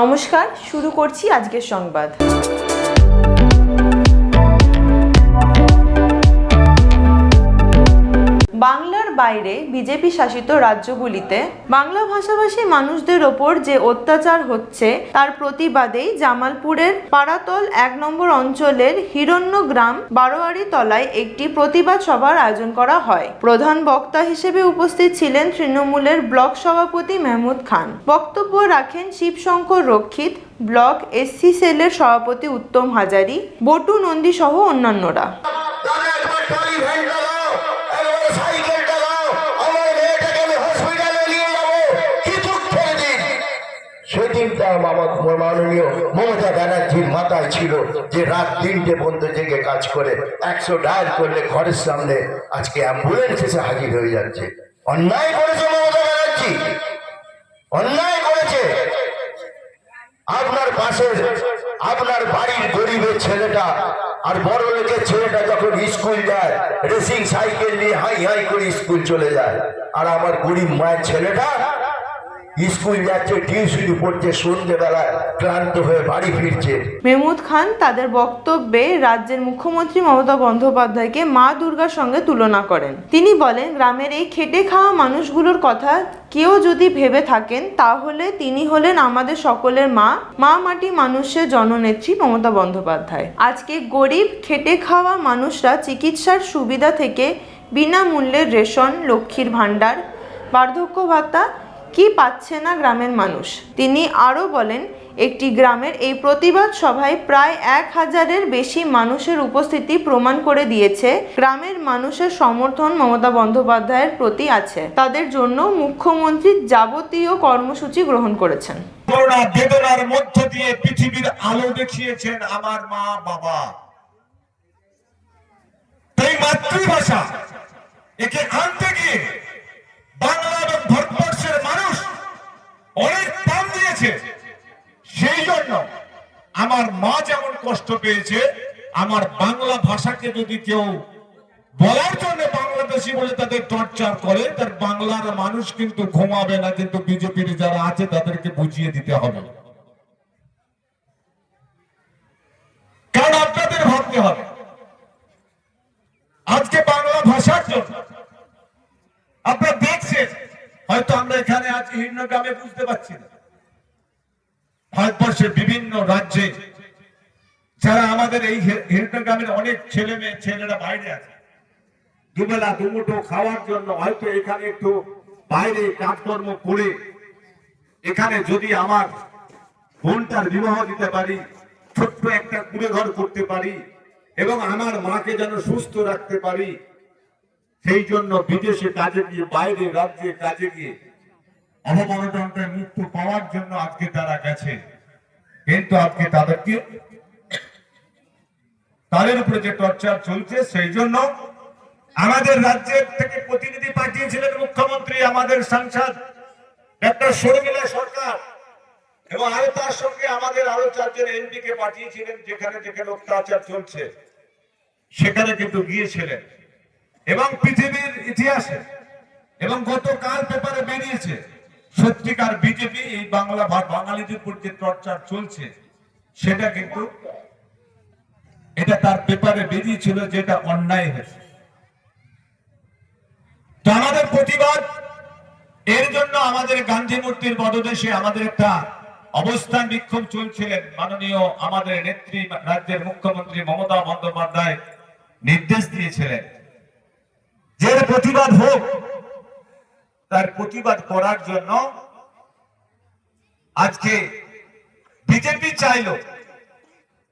নমস্কার শুরু করছি আজকের সংবাদ। বাংলার বাইরে বিজেপি শাসিত রাজ্যগুলিতে বাংলা ভাষাভাষী মানুষদের ওপর যে অত্যাচার হচ্ছে, তার প্রতিবাদেই জামালপুরের পাড়াতল এক নম্বর অঞ্চলের হিরণ্য গ্রাম বারোয়ারি তলায় একটি প্রতিবাদ সভার আয়োজন করা হয়। প্রধান বক্তা হিসেবে উপস্থিত ছিলেন তৃণমূলের ব্লক সভাপতি মেহমুদ খান। বক্তব্য রাখেন শিবশঙ্কর রক্ষিত, ব্লক এসসি সেলের সভাপতি উত্তম হাজারি, বটু নন্দী সহ অন্যান্যরা। আপনার পাশের, আপনার বাড়ির গরিবের ছেলেটা আর বড় লোকের ছেলেটা যখন স্কুল যায় রেসিং সাইকেল নিয়ে হাই হাই করে স্কুল চলে যায়। আর আমার গরিব মায়ের ছেলেটা স্কুল যাচ্ছে, টিউশনি পড়ছে সন্ধ্যেবেলায় ক্লান্ত হয়ে বাড়ি ফিরছে। মেহমুদ খান তাদের বক্তব্যে রাজ্যের মুখ্যমন্ত্রী মমতা বন্দ্যোপাধ্যায়কে মা দুর্গার সঙ্গে তুলনা করেন। তিনি বলেন, গ্রামের এই খেটে খাওয়া মানুষগুলোর কথা কেউ যদি ভেবে থাকেন, তাহলে তিনি হলেন আমাদের সকলের মা। মা মাটি মানুষের জননেত্রী মমতা বন্দ্যোপাধ্যায়। আজকে গরিব, খেটে খাওয়া মানুষরা চিকিৎসার সুবিধা থেকে বিনামূল্যে রেশন, লক্ষ্মীর ভাণ্ডার, বার্ধক্য ভাতা কি পাচ্ছে না গ্রামের মানুষ? তিনি আরও বলেন, একটি গ্রামের এই প্রতিবাদ সভায় প্রায় এক হাজারের বেশি মানুষের উপস্থিতি প্রমাণ করে দিয়েছে গ্রামের মানুষের সমর্থন মমতা বন্দ্যোপাধ্যায়ের প্রতি আছে। তাদের জন্য মুখ্যমন্ত্রী যাবতীয় কর্মসূচি গ্রহণ করেছেন। মধ্য দিয়ে পৃথিবীর আলো দেখিয়েছেন আমার মা বাবা। মাতৃভাষা একে আনতে গিয়ে বাংলা এবং ভারতবর্ষের মানুষ অনেক দাম দিয়েছে সেই জন্য আমার মা যেমন কষ্ট পেয়েছে, আমার বাংলা ভাষাকে যদি কেউ বলার জন্য বাংলাদেশি বলে তাদের টর্চার করে, তার বাংলার মানুষ কিন্তু ঘুমাবে না, কিন্তু বিজেপির যারা আছে তাদেরকে বুঝিয়ে দিতে হবে। কারণ আপনাদের ভাবতে হবে, আজকে বাংলা ভাষার জন্য আপনারা দেখছেন, হয়তো আমরা এখানে আছি হিন্নগ্রামে বুঝতে পারছি না। ভারতবর্ষের বিভিন্ন রাজ্যে যারা আমাদের এই হিরণগ্রামের অনেক ছেলে মেয়ে, ছেলেরা বাইরে আছে। দুবেলা দুমুটো খাওয়ার জন্য হয়তো এখানে একটু বাইরে কাজকর্ম করে এখানে যদি আমার বোনটার বিবাহ দিতে পারি, ছোট্ট একটা কুড়ে ঘর করতে পারি এবং আমার মাকে যেন সুস্থ রাখতে পারি, সেই জন্য বিদেশে কাজে গিয়ে, বাইরে রাজ্যে কাজে গিয়ে অবমাননায় মুক্ত পাওয়ার জন্য আজকে তারা গেছে। কিন্তু আজকে তাদেরকে তাদের উপরে যে টর্চার চলছে, সেই জন্য আমাদের রাজ্যের থেকে প্রতিনিধি পাঠিয়েছিলেন মুখ্যমন্ত্রী, আমাদের সাংসদ ডক্টর শর্মিলা সরকার। এবং আরও তার সঙ্গে আমাদের আরও চারজন এমপি কে পাঠিয়েছিলেন, যেখানে যেখানে অত্যাচার চলছে, সেখানে কিন্তু গিয়েছিলেন। এবং পৃথিবীর ইতিহাসে, এবং গতকাল পেপারে বেরিয়েছে, সত্যিকার বিজেপি এই বাংলা বাঙালিদের উপর যে টর্চার চলছে, সেটা কিন্তু এটা তার পেপারে বেরিয়েছিল যেটা অন্যায় হয়েছে। তো আমাদের প্রতিবাদ, এর জন্য আমাদের গান্ধী মূর্তির পদদেশে আমাদের একটা অবস্থান বিক্ষোভ চলছিলেন মাননীয় আমাদের নেত্রী রাজ্যের মুখ্যমন্ত্রী মমতা বন্দ্যোপাধ্যায় নির্দেশ দিয়েছিলেন যে প্রতিবাদ হোক, তার প্রতিবাদ করার জন্য আজকে বিজেপি চাইলো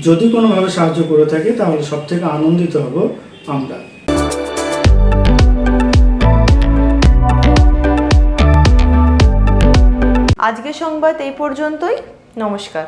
যদি কোনোভাবে সাহায্য করে থাকি, তাহলে সব থেকে আনন্দিত হব আমরা। আজকের সংবাদ এই পর্যন্তই। নমস্কার।